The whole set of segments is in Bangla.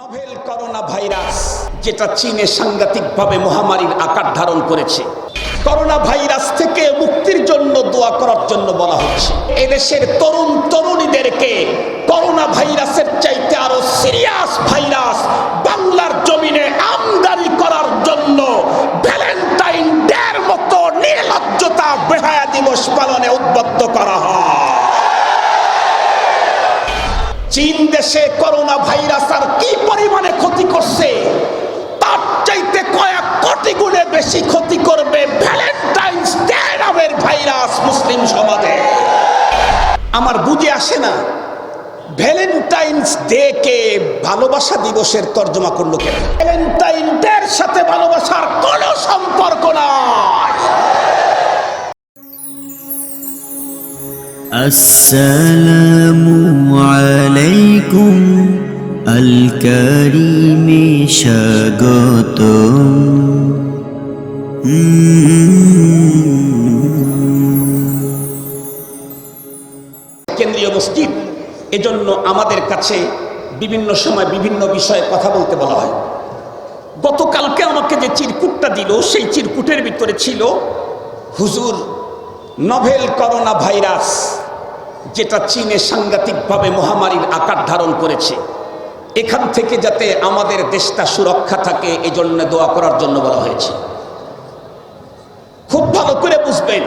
নভেল করোনা ভাইরাস যেটা চীনে সাংঘাতিকভাবে মহামারীর আকার ধারণ করেছে। করোনা ভাইরাস থেকে মুক্তির জন্য দোয়া করার জন্য বলা হচ্ছে। এদেশের তরুণ তরুণীদেরকে করোনা ভাইরাসের চাইতে আরও সিরিয়াস ভাইরাস বাংলার জমিনে আমদানি করার জন্য ভ্যালেন্টাইন ডের মতো নির্লজ্জতা বেহায়া দিবস পালনে উদ্বুদ্ধ করা হয়। চীন দেশে করোনা ভাইরাস আর কি পরিমাণে ক্ষতি করছে, তার চাইতে কয়েক কোটি গুণে বেশি ক্ষতি করবে ভ্যালেন্টাইন্স ডে নামের ভাইরাস মুসলিম সমাজে। আমার বুঝে আসে না ভ্যালেন্টাইন্স ডে কে ভালোবাসা দিবসের তর্জমা করল কেন? ভ্যালেন্টাইন ডের সাথে ভালোবাসার কোনো সম্পর্ক আসসালামু আলাইকুম আল কারিমে স্বাগত কেন্দ্রীয় মসজিদ, এজন্য আমাদের কাছে বিভিন্ন সময় বিভিন্ন বিষয়ে কথা বলতে বলা হয়। গতকালকে আমাকে যে চিরকুটটা দিল, সেই চিরকুটের ভিতরে ছিল হুজুর নভেল করোনা ভাইরাস। যেটা চীনে সাংঘাতিকভাবে মহামারীর আকার ধারণ করেছে। এখান থেকে যাতে আমাদের দেশটা সুরক্ষা থাকে, এজন্য দোয়া করার জন্য বলা হয়েছে। খুব ভালো করে বুঝবেন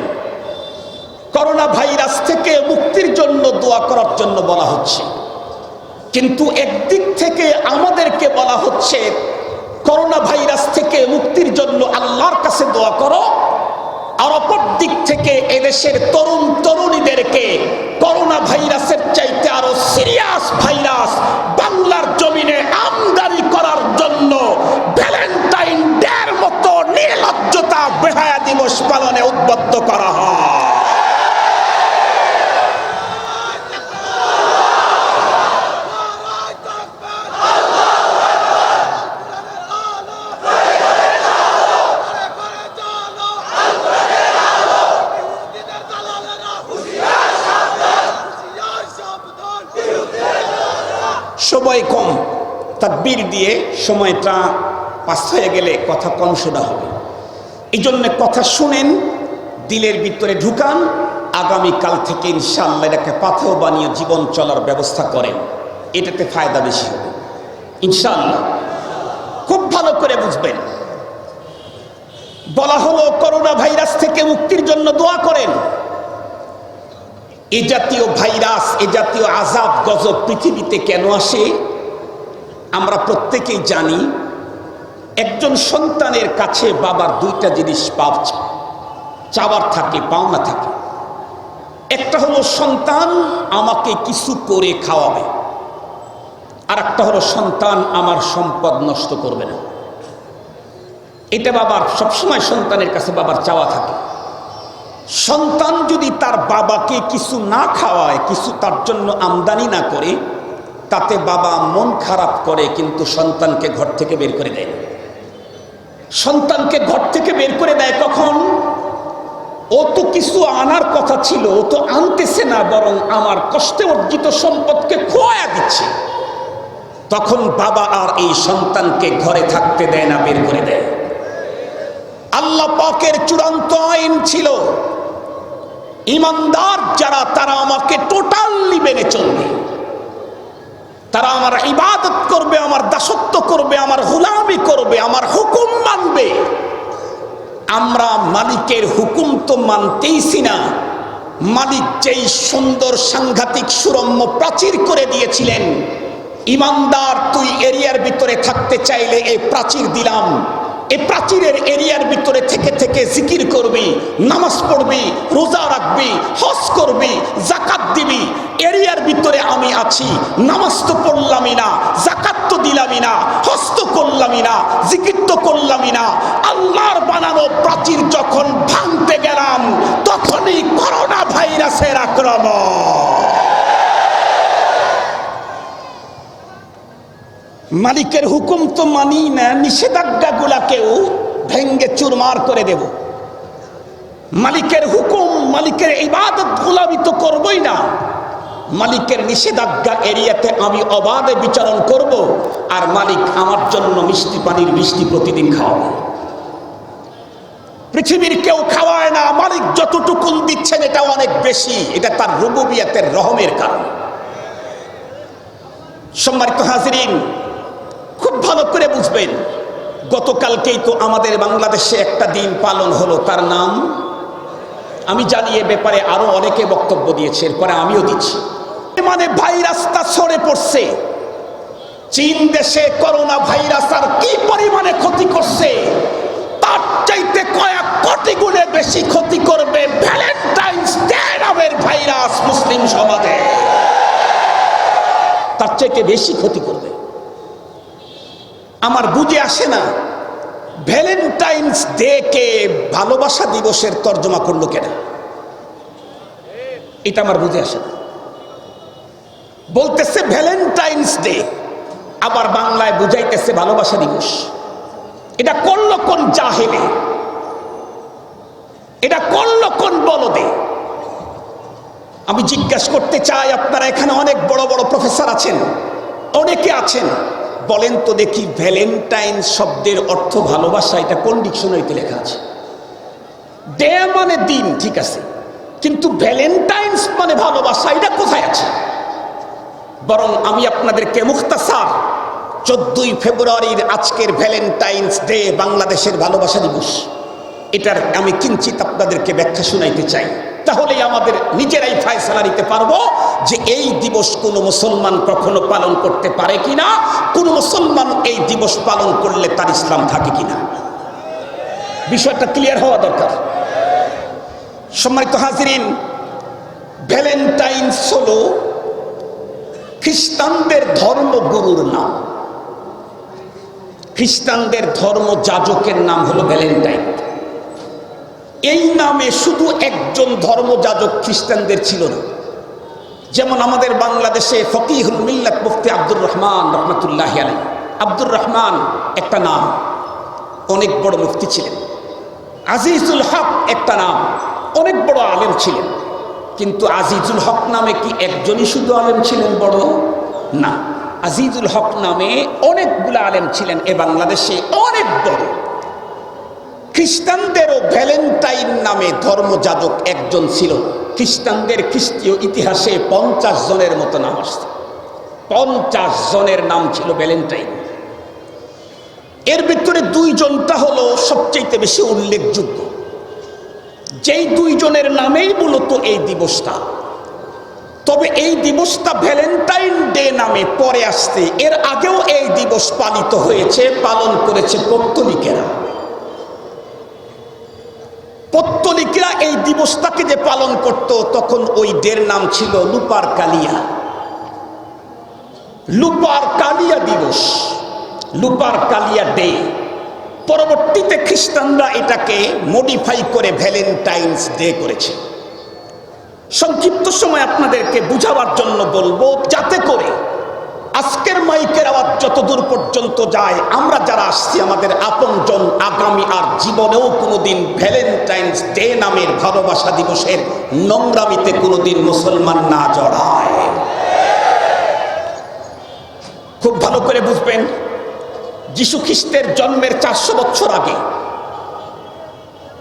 করোনা ভাইরাস থেকে মুক্তির জন্য দোয়া করার জন্য বলা হচ্ছে। কিন্তু একদিক থেকে আমাদেরকে বলা হচ্ছে করোনা ভাইরাস থেকে মুক্তির জন্য আল্লাহর কাছে দোয়া করো আর অপর দিক থেকে এদেশের তরুণ তরুণীদেরকে করোনা ভাইরাসের চাইতে আরও সিরিয়াস ভাইরাস বাংলার জমিনে আমদানি করার জন্য ভ্যালেন্টাইন ডের মতো নির্লজ্জতা বেহায়া দিবস পালনে উদ্বুদ্ধ করা হয় সময় কম তাকবীর দিয়ে সময়টা পাস হয়ে গেলে কথা কম শোনা হবে। এই জন্যে কথা শুনেন, দিলের ভিতরে ঢুকান, আগামীকাল থেকে ইনশাল্লাহ এটাকে পাথেও বানিয়ে জীবন চলার ব্যবস্থা করেন। এটাতে ফায়দা বেশি হবে। ইনশাল্লাহ খুব ভালো করে বুঝবেন। বলা হলো, করোনা ভাইরাস থেকে মুক্তির জন্য দোয়া করেন। এ জাতীয় ভাইরাস, এ জাতীয় আজাব গজব পৃথিবীতে কেন আসে? আমরা প্রত্যেকেই জানি একজন সন্তানের কাছে বাবার দুইটা জিনিস পাও চাওয়ার থাকে, পাওনা থাকে। একটা হলো সন্তান আমাকে কিছু করে খাওয়াবে। আর একটা হলো সন্তান আমার সম্পদ নষ্ট করবে না। এটা বাবার, সবসময় সন্তানের কাছে বাবার চাওয়া থাকে। সন্তান যদি তার বাবাকে কিছু না খাওয়ায়, কিছু তার জন্য আমদানি না করে তাতে বাবা মন খারাপ করে, কিন্তু সন্তানকে ঘর থেকে বের করে দেয় সন্তানকে ঘর থেকে বের করে দেয় কখন? ও তো কিছু আনার কথা ছিল, ও তো আনতেছে না, বরং আমার কষ্টে অর্জিত সম্পদকে খোয়া দিচ্ছে। তখন বাবা আর এই সন্তানকে ঘরে থাকতে দেয় না, বের করে দেয়। আল্লাহ পাকের চূড়ান্ত আইন ছিল, ইমানদার যারা, তারা আমাকে টোটালি আমার ইবাদত করবে, আমার দাসত্ব করবে, আমার হুলামি করবে, আমার হুকুম মানবে। আমরা মালিকের হুকুম তো মানতেইছি না। মালিক যেই সুন্দর সাংঘাতিক সুরম্য প্রাচীর করে দিয়েছিলেন, ইমানদার তুই এরিয়ার ভিতরে থাকতে চাইলে এই প্রাচীর দিলাম। এই প্রাচীরের এরিয়ার ভিতরে থেকে থেকে জিকির করবি, নামাজ পড়বি, রোজা রাখবি, হজ করবি জাকাত দিবি। এরিয়ার ভিতরে আমি আছি, নামাজ তো পড়লামই না জাকাত তো দিলামই না, হজ তো করলামই না, জিকির তো করলামই না। আল্লাহর বানানো প্রাচীর যখন ভাঙতে গেলাম, তখনই করোনা ভাইরাসের আক্রমণ। মালিকের হুকুম তো মানি না নিষেধাজ্ঞাগুলাকেও ভেঙ্গে চুরমার করে দেব। মালিকের হুকুম, মালিকের ইবাদত গুলামি তো করবই না। মালিকের নিষেধাজ্ঞা এরিয়াতে আমি অবাধে বিচারণ করব আর মালিক আমার জন্য মিষ্টি পানির বৃষ্টি প্রতিদিন খাওয়াবে। পৃথিবীর কেউ খাওয়ায় না, মালিক যতটুকুন দিচ্ছেন এটা অনেক বেশি, এটা তার রুবুবিয়াতের রহমের কারণ। সম্মানিত হাজিরিন খুব ভালো করে বুঝবেন। গতকালকেই তো আমাদের বাংলাদেশে একটা দিন পালন হলো। তার নাম? আমি জানি এ ব্যাপারে আরও অনেকে বক্তব্য দিয়েছে, এরপরে আমিও দিচ্ছি। মানে ভাইরাসটা সরে পড়ছে। চীন দেশে করোনা ভাইরাস আর কি পরিমাণে ক্ষতি করছে, তার চাইতে কয়েক কোটি গুণে বেশি ক্ষতি করবে ভ্যালেন্টাইন্স ডে নামের ভাইরাস মুসলিম সমাজে। তার চাইতে বেশি ক্ষতি করবে। আমার বুঝে আসে না। ভ্যালেন্টাইন্স ডে কে ভালোবাসা দিবসের তর্জমা করল কেন? এটা আমার বুঝে আসে না। বলতেছে ভ্যালেন্টাইন্স ডে আবার বাংলায় বুঝাইতেছে ভালোবাসা দিবস। এটা করল কোন জাহেলে? এটা করল কোন বলদে? আমি জিজ্ঞাসা করতে চাই, আপনারা এখানে অনেক বড় বড় প্রফেসর আছেন, অনেকে আছেন বলেন তো দেখি ভ্যালেন্টাইন শব্দের অর্থ ভালোবাসা, এটা কোন ডিকশনারিতে লেখা আছে? ডে মানে দিন, ঠিক আছে। কিন্তু ভ্যালেন্টাইন্স মানে ভালোবাসা, এটা কোথায় আছে? বরং আমি আপনাদেরকে মুখতাসার চোদ্দই ফেব্রুয়ারির আজকের ভ্যালেন্টাইন্স ডে, বাংলাদেশের ভালোবাসা দিবস। এটার আমি কিঞ্চিত আপনাদেরকে ব্যাখ্যা শুনাইতে চাই। তাহলেই আমাদের নিজেরাই ফায়সালা নিতে পারব। যে এই দিবস কোনো মুসলমান কখনো পালন করতে পারে কিনা? কোন মুসলমান এই দিবস পালন করলে তার ইসলাম থাকে কিনা? বিষয়টা ক্লিয়ার হওয়া দরকার। সম্মানিত হাজিরিন ভ্যালেন্টাইন্স হলো খ্রিস্টানদের ধর্মগুরুর নাম। খ্রিস্টানদের ধর্ম যাজকের নাম হলো ভ্যালেন্টাইন। এই নামে শুধু একজন ধর্মযাজক খ্রিস্টানদের ছিল না। যেমন আমাদের বাংলাদেশে ফকিহুল মিল্লাত মুফতি আব্দুর রহমান রহমতুল্লাহ আলী আব্দুর রহমান একটা নাম, অনেক বড় মুফতি ছিলেন। আজিজুল হক একটা নাম, অনেক বড় আলেম ছিলেন। কিন্তু আজিজুল হক নামে কি একজনই শুধু আলেম ছিলেন বড়? না। আজিজুল হক নামে অনেকগুলো আলেম ছিলেন এ বাংলাদেশে, অনেক বড়। খ্রিস্টানদেরও ভ্যালেন্টাইন নামে ধর্মযাজক একজন ছিল। খ্রিস্টানদের খ্রিস্টীয় ইতিহাসে পঞ্চাশ জনের মতো নাম আসছে। পঞ্চাশ জনের নাম ছিল ভ্যালেন্টাইন। এর ভিতরে দুইজনটা হলো সবচেয়ে বেশি উল্লেখযোগ্য। যেই দুইজনের নামেই মূলত এই দিবসটা। তবে এই দিবসটা ভ্যালেন্টাইন ডে নামে পরে আসতে এর আগেও এই দিবস পালিত হয়েছে, পালন করেছে পত্তলিকেরা পত্তলিকরা এই দিবসটাকে যে পালন করত, তখন ওই ডের নাম ছিল লুপার কালিয়া। লুপার কালিয়া দিবস, লুপার কালিয়া ডে। পরবর্তীতে খ্রিস্টানরা এটাকে মডিফাই করে ভ্যালেন্টাইন্স ডে করেছে। সংক্ষিপ্ত সময় আপনাদেরকে বুঝাবার জন্য বলব, যাতে করে আজকের মাইকের আওয়াজ যতদূর পর্যন্ত যায়, আমরা যারা আসছি, আমাদের আপনজন আগামী আর জীবনেও কোনোদিন ভ্যালেন্টাইন্স ডে নামের ভালোবাসা দিবসের নোংরামিতে কোনোদিন মুসলমান না জড়ায়। খুব ভালো করে বুঝবেন, যিশু খ্রিস্টের জন্মের চারশো বছর আগে,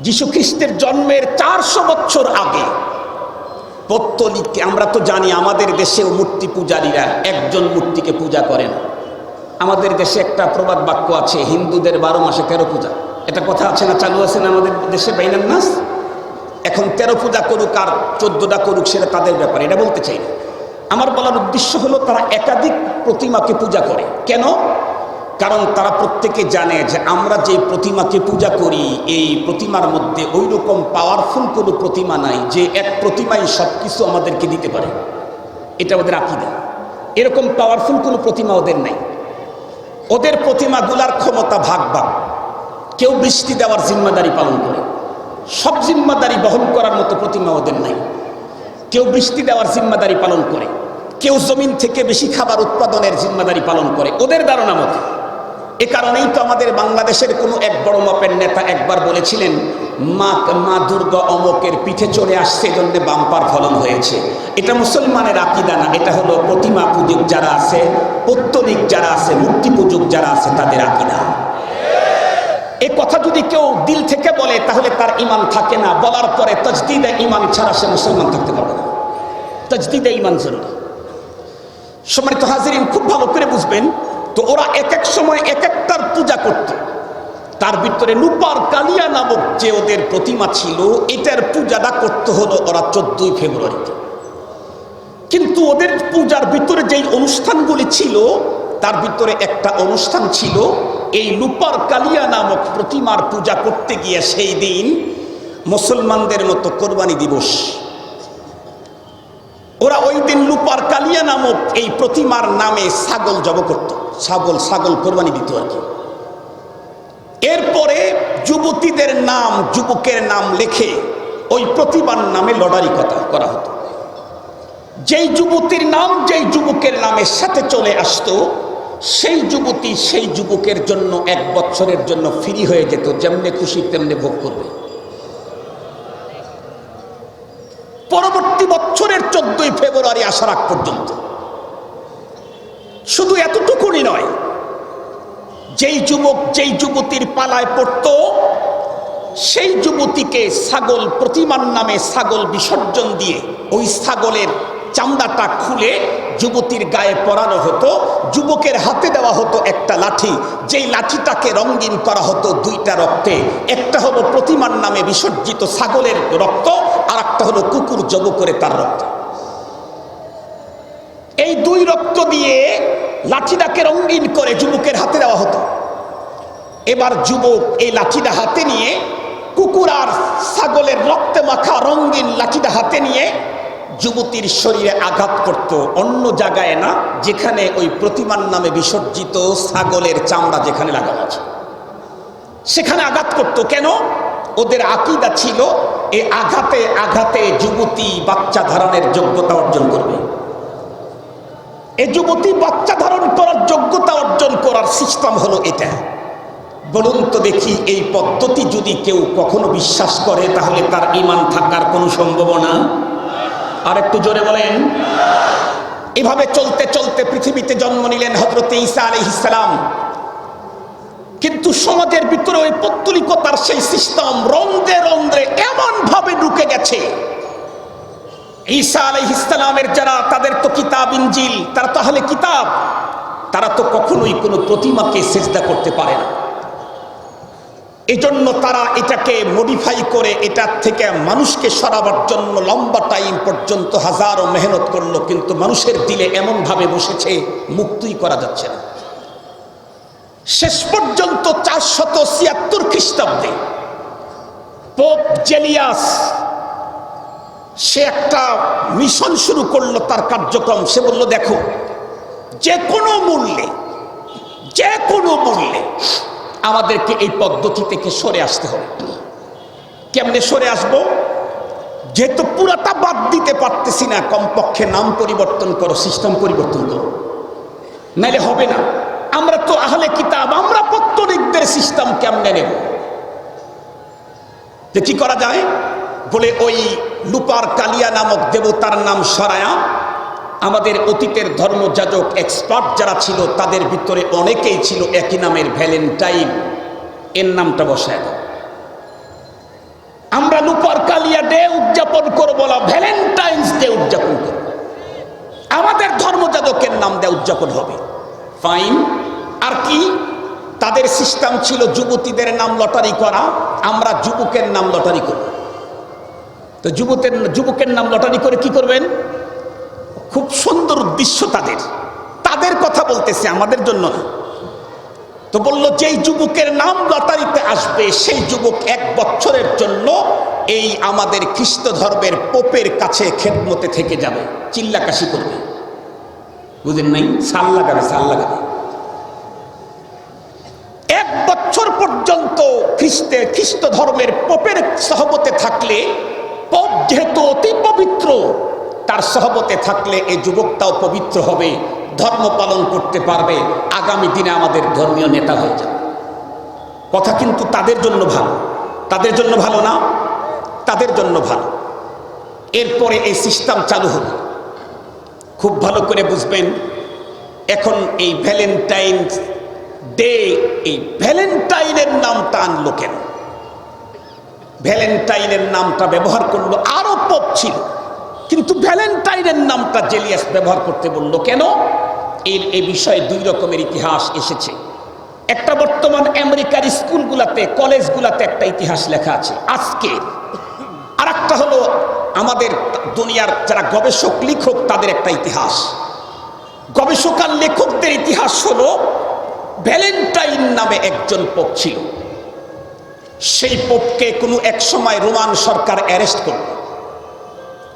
যিশু খ্রিস্টের জন্মের চারশো বছর আগে পত্তলিককে আমরা তো জানি আমাদের দেশেও মূর্তি পূজারীরা একজন মূর্তিকে পূজা করেন। আমাদের দেশে একটা প্রবাদ বাক্য আছে, হিন্দুদের বারো মাসে তেরো পূজা। এটা কথা আছে না চালু আছে না আমাদের দেশে বাইনার নাস? এখন তেরো পূজা করুক আর চোদ্দটা করুক সেটা তাদের ব্যাপার, এটা বলতে চাই আমার বলার উদ্দেশ্য হলো তারা একাধিক প্রতিমাকে পূজা করে। কেন? কারণ তারা প্রত্যেকে জানে যে আমরা যে প্রতিমাকে পূজা করি, এই প্রতিমার মধ্যে ওই রকম পাওয়ারফুল কোনো প্রতিমা নাই যে এক প্রতিমাই সব কিছু আমাদেরকে দিতে পারে। এটা ওদের আকিদা। এরকম পাওয়ারফুল কোনো প্রতিমা ওদের নাই। ওদের প্রতিমাগুলার ক্ষমতা ভাগ ভাগ। কেউ বৃষ্টি দেওয়ার জিম্মাদারি পালন করে। সব জিম্মাদারি বহন করার মতো প্রতিমা ওদের নাই। কেউ বৃষ্টি দেওয়ার জিম্মাদারি পালন করে। কেউ জমিন থেকে বেশি খাবার উৎপাদনের জিম্মাদারি পালন করে। ওদের ধারণা মতো। এ কারণেই তো আমাদের বাংলাদেশের কোনো এক বড় মাপের নেতা একবার বলেছিলেন, মা মা দুর্গা অমকের পিঠে চড়ে আসছে জন্য বাম্পার ফলন হয়েছে। এটা মুসলমানের আকিদা না, এটা হলো প্রতিমা পূজক যারা আছে, পত্তলিক যারা আছে, মূর্তি পূজক যারা আছে, তাদের আকিদা। এ কথা যদি কেউ দিল থেকে বলে, তাহলে তার ইমান থাকে না। বলার পরে তজদিদে ইমান ছাড়া সে মুসলমান থাকতে পারবে না। তজদিদে ইমান জরুরি সম্মানিত হাজিরিন, খুব ভালো করে বুঝবেন তো ওরা এক এক সময় এক একটার পূজা করত। তার ভিতরে লুপার কালিয়া নামক যে ওদের প্রতিমা ছিল, এটার পূজাটা করতে হলো ওরা চোদ্দই ফেব্রুয়ারিতে। কিন্তু ওদের পূজার ভিতরে যেই অনুষ্ঠানগুলি ছিল, তার ভিতরে একটা অনুষ্ঠান ছিল, এই লুপার কালিয়া নামক প্রতিমার পূজা করতে গিয়ে সেই দিন মুসলমানদের মতো কোরবানি দিবস। ওরা ওই দিন লুপার কালিয়া নামক এই প্রতিমার নামে ছাগল জব করত। ছাগল ছাগল কোরবানি দিত আর কি। এরপরে যুবতীদের নাম, যুবকের নাম লেখে ওই প্রতিমার নামে লটারি কথা করা হতো। যেই যুবতীর নাম, যেই যুবকের নামের সাথে চলে আসতো, সেই যুবতী সেই যুবকের জন্য এক বছরের জন্য ফ্রি হয়ে যেত, যেমনে খুশি তেমনি ভোগ করবে। পরবর্তী বছরের চোদ্দই ফেব্রুয়ারি আসার আগ পর্যন্ত শুধু এতটুকুনি নয়, যেই যুবক যেই যুবতীর পালায় পড়ত, সেই যুবতীকে ছাগল প্রতিমার নামে ছাগল বিসর্জন দিয়ে ওই ছাগলের চামড়াটা খুলে যুবতীর গায়ে পরানো হতো, যুবকের হাতে দেওয়া হতো একটা লাঠি, যেই লাঠিটাকে রঙিন করা হতো দুইটা রক্তে, একটা হলো প্রতিমার নামে বিসর্জিত ছাগলের রক্ত আর একটা হলো কুকুর জব করে তার রক্ত। এই দুই রক্ত দিয়ে লাঠিটাকে রঙিন করে যুবকের হাতে দেওয়া হতো। এবার যুবক এই লাঠিটা হাতে নিয়ে কুকুর আর ছাগলের রক্তে মাখা রঙিন লাঠিটা হাতে নিয়ে যুবতীর শরীরে আঘাত করত। অন্য জায়গায় না, যেখানে ওই প্রতিমার নামে বিসর্জিত ছাগলের চামড়া যেখানে লাগানো আছে। সেখানে আঘাত করত। কেন? ওদের আকিদা ছিল এই আঘাতে আঘাতে যুবতী বাচ্চা ধারণের যোগ্যতা অর্জন করবে। এই যুবতী বাচ্চা ধারণ করার যোগ্যতা অর্জন করার সিস্টেম হলো এটা। বলুন তো দেখি এই পদ্ধতি যদি কেউ কখনো বিশ্বাস করে, তাহলে তার ইমান থাকার কোনো সম্ভাবনা? আর একটু জোরে বলেন। এভাবে চলতে চলতে পৃথিবীতে জন্ম নিলেন হজরত ঈসা আলী ইসলাম কিন্তু সমাজের ভিতরে ওই পত্তলিকতার সেই সিস্টেম রন্ধ্রে রন্ধ্রে এমন ভাবে ঢুকে গেছে ঈসা আলাই ইসলামের যারা, তাদের তো কিতাব ইঞ্জিল তারা তাহলে কিতাব। তারা তো কখনোই কোনো প্রতিমাকে চেষ্টা করতে পারে না। এজন্য তারা এটাকে মডিফাই করে, এটার থেকে মানুষকে সরাবার জন্য লম্বা টাইম পর্যন্ত হাজারো মেহনত করল, কিন্তু মানুষের দিলে এমনভাবে বসেছে, মুক্তই করা যাচ্ছে না। শেষ পর্যন্ত চারশত ছিয়াত্তর খ্রিস্টাব্দে পোপ জেলিয়াস সে একটা মিশন শুরু করল তার কার্যক্রম। সে বলল, দেখো, যে কোনো মূল্যে, যে কোনো মূল্যে আমাদেরকে এই পদ্ধতি থেকে সরে আসতে হবে। কেমনে সরে আসব? যেহেতু পুরাটা বাদ দিতে পারতেছি না, কমপক্ষে নাম পরিবর্তন করো, সিস্টেম পরিবর্তন করো। নাইলে হবে না। আমরা তো আহলে কিতাব, আমরা পত্তরিকদের সিস্টেম কেমনে নেব? যে কি করা যায়? বলে ওই লুপার কালিয়া নামক দেবতার নাম সরায়া, আমাদের অতীতের ধর্মযাজক এক্সপার্ট যারা ছিল, তাদের ভিতরে অনেকেই ছিল একই নামের ভ্যালেন্টাইন এর নামটা বসায় দাও। আমরা লুপার কালিয়া ডে উদযাপন করব না ভ্যালেন্টাইন্স ডে উদযাপন করব। আমাদের ধর্মযাজকের নাম দেয় উদযাপন হবে। ফাইন আর কি? তাদের সিস্টেম ছিল যুবতীদের নাম লটারি করা, আমরা যুবকের নাম লটারি করব। তো যুবকের যুবকের নাম লটারি করে কি করবেন? খুব সুন্দর উদ্দেশ্য তাদের। তাদের কথা বলতেছে আমাদের জন্য। না তো বলল, যেই যুবকের নাম লটারিতে আসবে, সেই যুবক এক বছরের জন্য এই আমাদের খ্রিস্ট ধর্মের পোপের কাছে খেদমতে থেকে যাবে। চিল্লাকাশি করবে। বুঝেন নাই? সাল লাগাবে সাল লাগাবে। এক বছর পর্যন্ত খ্রিস্টে, খ্রিস্ট ধর্মের পোপের সহবতে থাকলে পোপ যেহেতু অতি পবিত্র, তার সহবতে থাকলে এই যুবকটাও পবিত্র হবে, ধর্ম পালন করতে পারবে, আগামী দিনে আমাদের ধর্মীয় নেতা হয়ে যাবে। কথা কিন্তু তাদের জন্য ভালো। তাদের জন্য ভালো না? তাদের জন্য ভালো। এরপরে এই সিস্টেম চালু হলো খুব ভালো করে বুঝবেন, এখন এই ভ্যালেন্টাইন ডে, এই ভ্যালেন্টাইনের নামটা আনলো কেন? ভ্যালেন্টাইনের নামটা ব্যবহার করল আরও পপ ছিল। কিন্তু ভ্যালেন্টাইনের নামটা জেলিয়াস ব্যবহার করতে বলল কেন? এর এ বিষয়ে দুই রকমের ইতিহাস এসেছে। একটা বর্তমান আমেরিকার স্কুলগুলাতে, কলেজগুলাতে একটা ইতিহাস লেখা আছে, আজকে। আর একটা হলো আমাদের দুনিয়ার যারা গবেষক, লেখক, তাদের একটা ইতিহাস। গবেষক আর লেখকদের ইতিহাস হলো ভ্যালেন্টাইন নামে একজন পোপ ছিল। সেই পোপকে কোনো এক সময় রোমান সরকার অ্যারেস্ট করল।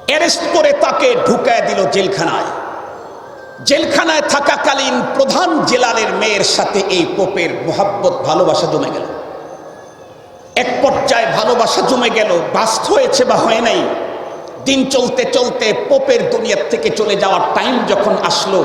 অ্যারেস্ট করে তাকে ঢুকায় দিল জেলখানায়। জেলখানায় থাকাকালীন প্রধান জেলারের মেয়ের সাথে এই পোপের মোহাব্বত, ভালোবাসা জমে গেল। এক পর্যায়ে ভালোবাসা জমে গেল, বাস্ত হয়েছে বা হয় নাই, দিন চলতে চলতে পোপের দুনিয়ার থেকে চলে যাওয়ার টাইম যখন আসলো,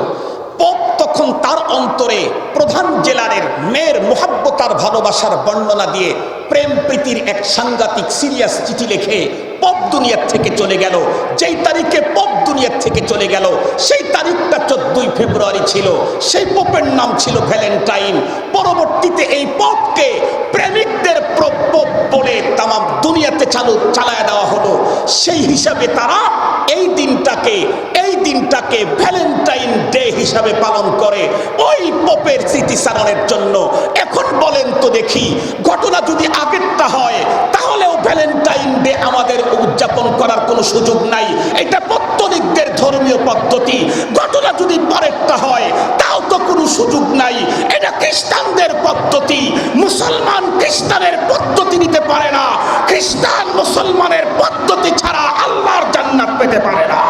পোপ তখন তার অন্তরে প্রধান জেলারের মেয়ের মোহাব্বতার ভালোবাসার বর্ণনা দিয়ে প্রেম প্রীতির এক সাংঘাতিক সিরিয়াস চিঠি লিখে পপ দুনিয়ার থেকে চলে গেল। যেই তারিখে পপ দুনিয়ার থেকে চলে গেল, সেই তারিখটা চোদ্দই ফেব্রুয়ারি ছিল। সেই পপের নাম ছিল ভ্যালেন্টাইন। পরবর্তীতে এই পপকে প্রেমিকদের প্র- পোপ বলে তাম দুনিয়াতে চালু, চালায় দেওয়া হলো। সেই হিসাবে তারা এই দিনটাকে এই দিনটাকে ভ্যালেন্টাইন ডে হিসাবে পালন করে ওই পোপের স্মৃতিচারণের জন্য। এখন বলেন তো দেখি, ঘটনা যদি আগেরটা হয়, তাহলেও ভ্যালেন্টাইন ডে আমাদের উদযাপন করার কোনো সুযোগ নাই। এটা পত্তলিকদের ধর্মীয় পদ্ধতি। ঘটনা যদি পরেরটা হয়, তাও তো কোনো সুযোগ নাই। এটা খ্রিস্টানদের পদ্ধতি। মুসলমান খ্রিস্টানের পদ্ধতি নিতে পারে না। খ্রিস্টান মুসলমানের পদ্ধতি ছাড়া আল্লাহর জান্নাত পেতে পারে না।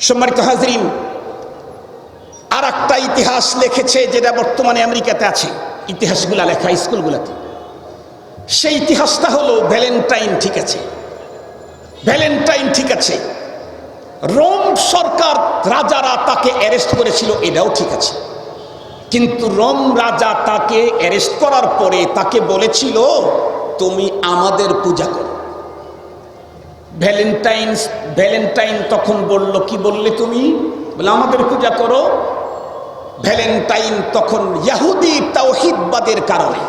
সম্মানিত হাজরিন আর একটা ইতিহাস লিখেছে যেটা বর্তমানে আমেরিকাতে আছে। ইতিহাসগুলা লেখা, স্কুলগুলোতে। সেই ইতিহাসটা হলো ভ্যালেন্টাইন ঠিক আছে। ভ্যালেন্টাইন ঠিক আছে। রোম সরকার রাজারা তাকে অ্যারেস্ট করেছিল, এটাও ঠিক আছে। কিন্তু রোম রাজা তাকে অ্যারেস্ট করার পরে তাকে বলেছিল, তুমি আমাদের পূজা করো। ভ্যালেন্টাইন ভ্যালেন্টাইন তখন বলল, কি বললে তুমি? বলে, আমাদের পূজা করো। ভ্যালেন্টাইন তখন ইয়াহুদি তাওহিদবাদের কারণে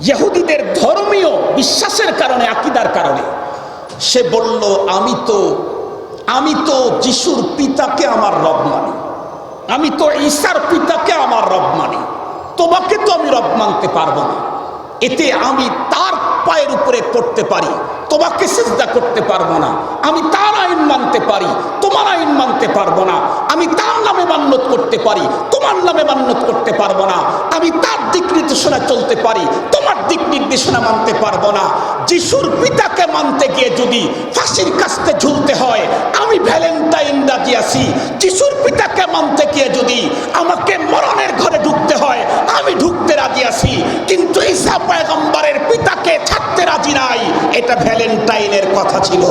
ইহুদিদের ধর্মীয় বিশ্বাসের কারণে, আকিদার কারণে। সে বলল, আমি তো আমি তো যিশুর পিতাকে আমার রব মানি। আমি তো ঈশার পিতাকে আমার রব মানি। তোমাকে তো আমি রব মানতে পারব না। এতে আমি তার পায়ের উপরে পড়তে পারি, তোমাকে চেষ্টা করতে পারব না, আমি তার আইন মানতে পারি, তোমার আইন মানতে পারব না, আমি তার নামে মান্যত করতে পারি, তোমার নামে মান্যত করতে পারব না, আমি তার দিক নির্দেশনা চলতে পারি, তোমার দিক নির্দেশনা মানতে পারব না। যিশুর পিতাকে মানতে গিয়ে যদি ফাঁসির কাছতে ঝুলতে হয়, আমি ভ্যালেন্টাইন রাজি আছি। যিশুর পিতাকে মানতে গিয়ে যদি আমাকে মরণের ঘরে ঢুকতে হয়, আমি ঢুকতে রাজি আসি কিন্তু ঈসা পয়গম্বরের ছাড়তে নাই, এটা ভ্যালেন্টাইনের কথা ছিল।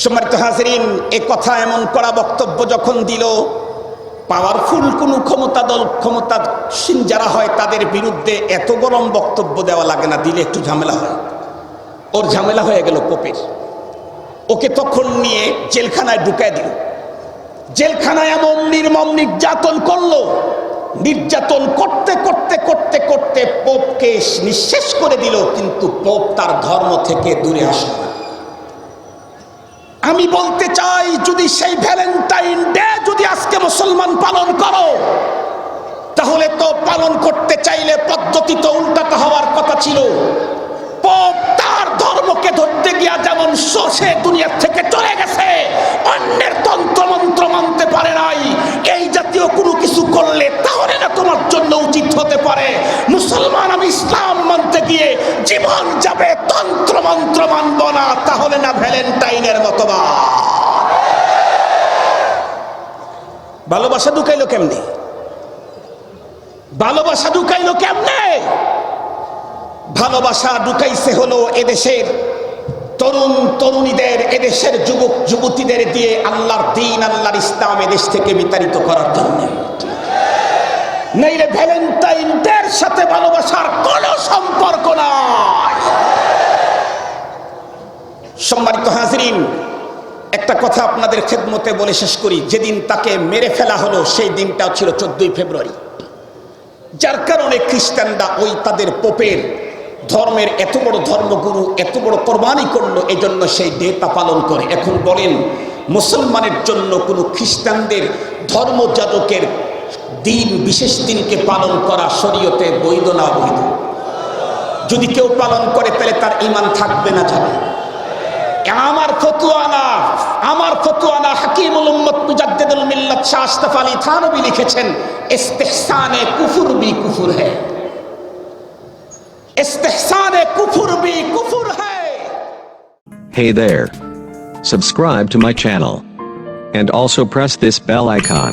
সম্মানিত হাজরিন, এ কথা এমন করা বক্তব্য যখন দিল, পাওয়ারফুল কোনো ক্ষমতা দল ক্ষমতাসীন যারা হয়, তাদের বিরুদ্ধে এত গরম বক্তব্য দেওয়া লাগে না, দিলে একটু ঝামেলা হয়। ওর ঝামেলা হয়ে গেল পোপের ওকে তখন নিয়ে জেলখানায় ঢুকায় দিল। জেলখানায় এমন নির্মম নির্যাতন করল নির্যাতন করতে করতে করতে করতে পোপকে নিঃশেষ করে দিল, কিন্তু পোপ তার ধর্ম থেকে দূরে আসলো না। আমি বলতে চাই, যদি সেই ভ্যালেন্টাইন ডে যদি আজকে মুসলমান পালন করো, তাহলে তো পালন করতে চাইলে পদ্ধতি তো উল্টাতে হওয়ার কথা ছিল। পোপ তার ধর্মকে ধরতে গিয়া যেমন সে দুনিয়ার থেকে চলে গেছে, অন্যের তন্ত্র মন্ত্র মানতে পারে নাই তোমার জন্য উচিত হতে পারে। মুসলমান, আমি ইসলাম মানতে গিয়ে জীবন যাবে তন্ত্র মন্ত্র মানব না, তাহলে না ভ্যালেন্টাইনের মতবাদ ভালোবাসা ঢুকাইলো কেমনে? ভালোবাসা ঢুকাইলো কেমনে? ভালোবাসা ঢুকাইছে হলো এদেশের তরুণ তরুণীদের, এদেশের যুবক, যুবতীদের দিয়ে আল্লাহর দিন, আল্লাহর ইসলাম এদেশ থেকে বিতাড়িত করার জন্য। নইলে ভ্যালেন্টাইন ডের সাথে ভালোবাসার কোনো সম্পর্ক নাই। সম্মানিত হাজরিন, একটা কথা আপনাদের খেদমতে বলে শেষ করি। যেদিন তাকে মেরে ফেলা হলো, সেই দিনটা ছিল চোদ্দই ফেব্রুয়ারি। যার কারণে খ্রিস্টানরা ওই তাদের পোপের ধর্মের এত বড় ধর্মগুরু, এত বড় কোরবানি করল, এজন্য সেই ডেটা পালন করে। এখন বলেন, মুসলমানের জন্য কোনো খ্রিস্টানদের ধর্মযাজকের দিন, বিশেষ দিনকে পালন করা শরীয়তে বৈধ না বৈধ যদি কেউ পালন করে, তাহলে তার ইমান থাকবে না যাবে আমার ফতুয়ানা আমার ফতুয়ানা হাকিমুল উম্মত মুজাদ্দিদুল মিল্লাত শাহ আশরাফ আলী থানবী লিখেছেন, ইস্তেহসানে কুফুর বি কুফুর है ইস্তেহসানে কুফুর বি কুফুর है Hey there. Subscribe to my channel. And also press this bell icon.